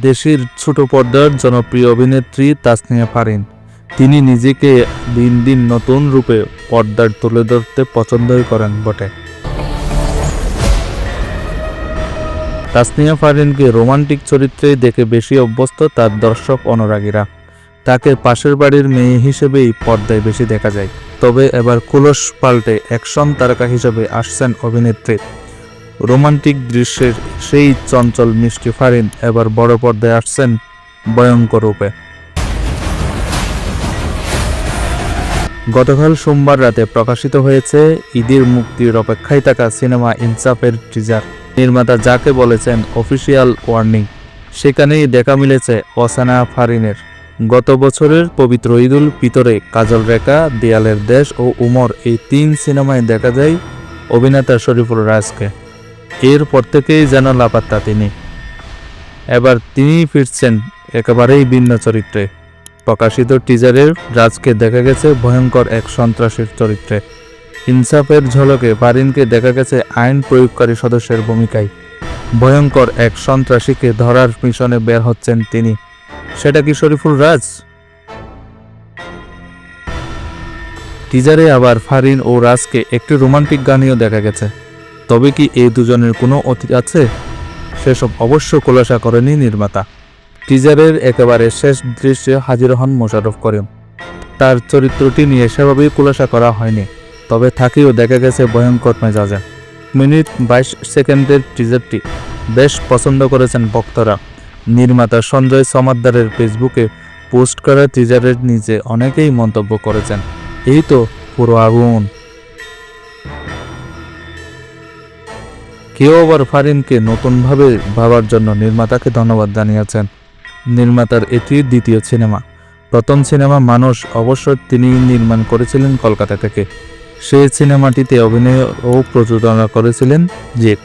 দেশের ছোট পর্দার জনপ্রিয় অভিনেত্রী তাসনিয়া ফারিন। তিনি নিজেকে দিন দিন নতুন রূপে পর্দার তুলে ধরতে পছন্দই করেন বটে। তাসনিয়া ফারিনকে রোমান্টিক চরিত্রে দেখে বেশি অভ্যস্ত তার দর্শক অনুরাগীরা। তাকে পাশের বাড়ির মেয়ে হিসেবেই পর্দায় বেশি দেখা যায়। তবে এবার কুলস পাল্টে অ্যাকশন তারকা হিসেবে আসছেন অভিনেত্রী। রোমান্টিক দৃশ্যের সেই চঞ্চল মিষ্টি ফারিন এবার বড় পর্দায় আসছেন ভয়ঙ্কর রূপে গতকাল সোমবার রাতে প্রকাশিত হয়েছে ঈদের মুক্তির অপেক্ষায় থাকা সিনেমা ইনসাফের টিজার নির্মাতা যাকে বলেছেন অফিসিয়াল ওয়ার্নিং, সেখানেই দেখা মিলেছে অসানা ফারিনের। গত বছরের পবিত্র ঈদুল পিতরে কাজল রেখা, দেয়ালের দেশ ও উমর এই তিন সিনেমায় দেখা যায় অভিনেতা শরীফুল রাজকে। এরপর থেকেই যেন লাপাত্তা তিনি। এবার তিনি ফিরছেন একেবারেই ভিন্ন চরিত্রে। প্রকাশিত টিজারের রাজকে দেখা গেছে ভয়ঙ্কর এক সন্ত্রাসীর চরিত্রে। ইনসাফের ঝলকে ফারিনকে দেখা গেছে আইন প্রয়োগকারী সদস্যের ভূমিকায়। ভয়ঙ্কর এক সন্ত্রাসীকে ধরার মিশনে বের হচ্ছেন তিনি। সেটা কি শরীফুল রাজ? টিজারে আবার ফারিন ও রাজকে একটি রোমান্টিক গানেও দেখা গেছে। তবে কি এই দুজনের কোনো অতীত আছে? সেসব অবশ্য খোলাসা করেনি নির্মাতা। টিজারের একেবারে শেষ দৃশ্যে হাজির হন মোশাররফ করিম। তার চরিত্রটি নিয়ে সেভাবেই খোলাসা করা হয়নি, তবে থাকেও দেখা গেছে ভয়ঙ্কর মেজাজে। মিনিট বাইশ সেকেন্ডের টিজারটি বেশ পছন্দ করেছেন ভক্তরা নির্মাতা সঞ্জয় সমাদ্দারের ফেসবুকে পোস্ট করা টিজারের নিচে অনেকেই মন্তব্য করেছেন, এই তো পুরো আগুন। কেউ আবার ফারিনকে নতুনভাবে ভাবার জন্য নির্মাতাকে ধন্যবাদ জানিয়েছেন। নির্মাতার এটি দ্বিতীয় সিনেমা। প্রথম সিনেমা মানুষ অবশ্য তিনি নির্মাণ করেছিলেন কলকাতা থেকে। সেই সিনেমাটিতে অভিনয় ও প্রযোজনা করেছিলেন জিৎ